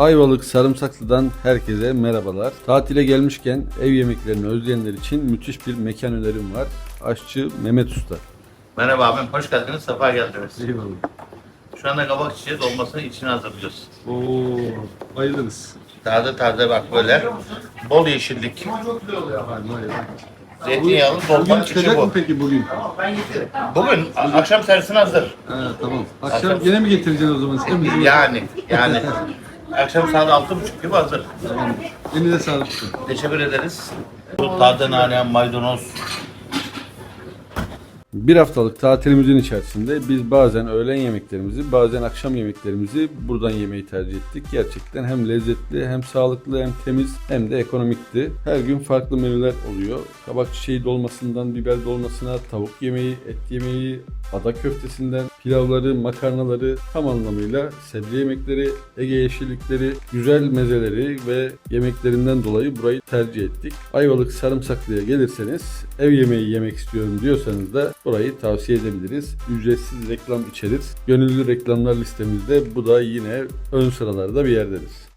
Ayvalık Sarımsaklı'dan herkese merhabalar. Tatile gelmişken ev yemeklerini özleyenler için müthiş bir mekan önerim var. Aşçı Mehmet Usta. Merhaba abim, hoş geldiniz, sefa geldiniz. Eyvallah. Şu anda kabak çiçeği dolmasını içine hazırlıyoruz. Oo, bayılırız. Taze taze bak böyle, bol yeşillik, zeytinyağlı dolma içi çıkacak bu. mı peki bugün? Bugün a- akşam servisine hazır. Ha, tamam. Akşam gene mi getireceksin o zaman? Sen bizi Yani, yani. akşam saat altı buçuk gibi hazır. Tamam. Elinize sağlık. Teşekkür ederiz. Bu taze nane, maydanoz, Bir haftalık tatilimizin içerisinde biz bazen öğlen yemeklerimizi, bazen akşam yemeklerimizi buradan yemeyi tercih ettik. Gerçekten hem lezzetli, hem sağlıklı, hem temiz, hem de ekonomikti. Her gün farklı menüler oluyor. Kabak çiçeği dolmasından biber dolmasına, tavuk yemeği, et yemeği, ada köftesinden pilavları, makarnaları tam anlamıyla sebze yemekleri, Ege yeşillikleri, güzel mezeleri ve yemeklerinden dolayı burayı tercih ettik. Ayvalık Sarımsaklı'ya gelirseniz ev yemeği yemek istiyorum diyorsanız da burayı tavsiye edebiliriz. Ücretsiz reklam içerir. Gönüllü reklamlar listemizde bu da yine ön sıralarda bir yerdedir.